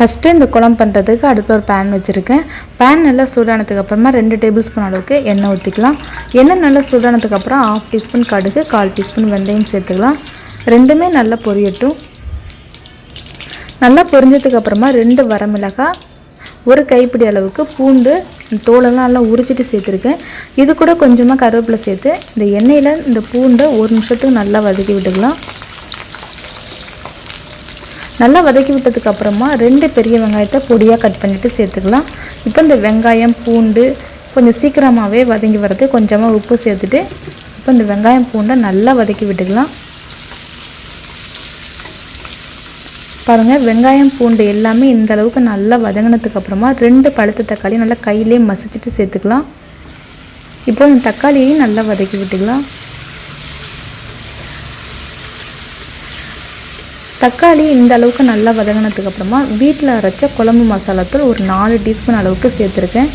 First இந்த குழம்பு பண்ணுறதுக்கு அடுப்பில் ஒரு பேன் வச்சுருக்கேன். பேன் நல்லா சூடானதுக்கு அப்புறமா ரெண்டு டேபிள் ஸ்பூன் அளவுக்கு எண்ணெய் ஊற்றிக்கலாம் எண்ணெய் நல்லா சூடானதுக்கு அப்புறம் ஆஃப் டீஸ்பூன் கடுகு கால் டீஸ்பூன் வெந்தயம் சேர்த்துக்கலாம். ரெண்டுமே நல்லா பொரியட்டும். நல்லா பொரிஞ்சதுக்கு அப்புறமா ரெண்டு வரமிளகாய் ஒரு கைப்பிடி அளவுக்கு பூண்டு தோலெல்லாம் நல்லா உரிச்சிட்டு சேர்த்துருக்கேன். இது கூட கொஞ்சமாக கருவேப்பிலை சேர்த்து இந்த எண்ணெயில் இந்த பூண்டை ஒரு நிமிஷத்துக்கு நல்லா வதக்கி விட்டுக்கலாம். நல்லா வதக்கி விட்டதுக்கு அப்புறமா ரெண்டு பெரிய வெங்காயத்தை பொடியாக கட் பண்ணிவிட்டு சேர்த்துக்கலாம். இப்போ இந்த வெங்காயம் பூண்டு கொஞ்சம் சீக்கிரமாகவே வதங்கி வரது கொஞ்சமாக உப்பு சேர்த்துட்டு இப்போ இந்த வெங்காயம் பூண்டை நல்லா வதக்கி விட்டுக்கலாம். பாருங்கள் வெங்காயம் பூண்டு எல்லாமே இந்த அளவுக்கு நல்லா வதங்கினதுக்கு அப்புறமா ரெண்டு பழுத்த தக்காளி நல்லா கையிலே மசிச்சுட்டு சேர்த்துக்கலாம். இப்போ இந்த தக்காளியையும் நல்லா வதக்கி விட்டுக்கலாம். தக்காளி இந்த அளவுக்கு நல்லா வதங்கினதுக்கு அப்புறமா வீட்டில் அரைச்ச குழம்பு மசாலாத்தூள் ஒரு நாலு டீஸ்பூன் அளவுக்கு சேர்த்துருக்கேன்.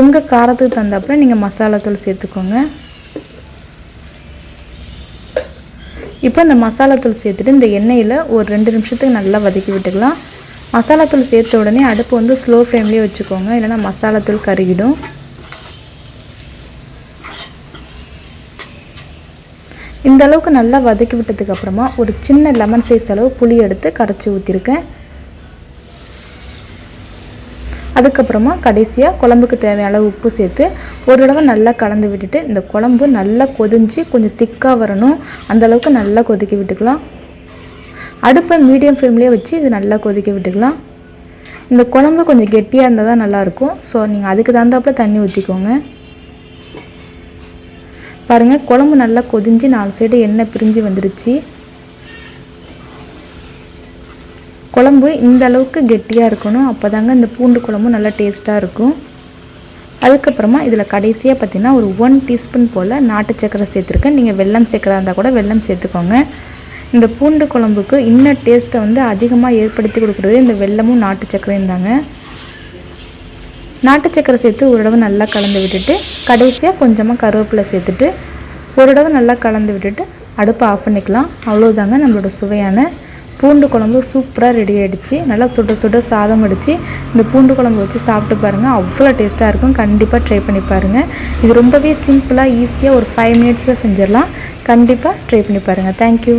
உங்கள் காரத்துக்கு தந்தாப்புல நீங்கள் மசாலாத்தூள் சேர்த்துக்கோங்க. இப்போ இந்த மசாலாத்தூள் சேர்த்துட்டு இந்த எண்ணெயில் ஒரு ரெண்டு நிமிஷத்துக்கு நல்லா வதக்கி விட்டுக்கலாம். மசாலாத்தூள் சேர்த்த உடனே அடுப்பு வந்து ஸ்லோ ஃப்ளேம்லேயே வச்சுக்கோங்க. இல்லைன்னா மசாலாத்தூள் கருகிடும். இந்த அளவுக்கு நல்லா வதக்கி விட்டதுக்கு அப்புறமா ஒரு சின்ன லெமன் சைஸ் அளவு புளி எடுத்து கரைச்சி ஊற்றிருக்கேன் அதுக்கப்புறமா கடைசியாக குழம்புக்கு தேவையான உப்பு சேர்த்து ஒரு தடவை நல்லா கலந்து விட்டுட்டு இந்த குழம்பு நல்லா கொதிஞ்சு கொஞ்சம் திக்காக வரணும். அந்த அளவுக்கு நல்லா கொதிக்க விட்டுக்கலாம். அடுப்பை மீடியம் ஃப்ளேம்லேயே வச்சு இது நல்லா கொதிக்க விட்டுக்கலாம். இந்த குழம்பு கொஞ்சம் கெட்டியாக இருந்தால் தான் நல்லாயிருக்கும் ஸோ நீங்கள் அதுக்கு தகுந்தாப்புல தண்ணி ஊற்றிக்கோங்க பாருங்கள் குழம்பு நல்லா கொதிஞ்சு நாலு சைடு எண்ணெய் பிரிஞ்சு வந்துடுச்சு குழம்பு இந்த அளவுக்கு கெட்டியாக இருக்கணும். அப்போ தாங்க இந்த பூண்டு குழம்பு நல்லா டேஸ்ட்டாக இருக்கும். அதுக்கப்புறமா இதில் கடைசியாக பார்த்திங்கன்னா ஒரு ஒன் டீஸ்பூன் போல் நாட்டு சக்கரை சேர்த்துருக்கேன். நீங்கள் வெல்லம் சேர்க்குறா இருந்தால் கூட வெல்லம் சேர்த்துக்கோங்க. இந்த பூண்டு குழம்புக்கு இன்னும் டேஸ்ட்டை வந்து அதிகமாக ஏற்படுத்தி கொடுக்குறது இந்த வெல்லமும் நாட்டு சக்கரையும் தாங்க. நாட்டு சக்கரை சேர்த்து ஒரு தடவை நல்லா கலந்து விட்டுட்டு கடைசியாக கொஞ்சமாக கருவேப்பிலை சேர்த்துட்டு ஒரு தடவை நல்லா கலந்து விட்டுட்டு அடுப்பை ஆஃப் பண்ணிக்கலாம். அவ்வளோதாங்க நம்மளோட சுவையான பூண்டு குழம்பு சூப்பராக ரெடி ஆகிடுச்சு நல்லா சுட சுட சாதம் அடித்து இந்த பூண்டு குழம்பு வச்சு சாப்பிட்டு பாருங்கள் அவ்வளோ டேஸ்ட்டாக இருக்கும். கண்டிப்பாக ட்ரை பண்ணி பாருங்கள் இது ரொம்பவே சிம்பிளாக ஈஸியாக ஒரு ஃபைவ் மினிட்ஸில் செஞ்சிடலாம். கண்டிப்பாக ட்ரை பண்ணி பாருங்கள் தேங்க்யூ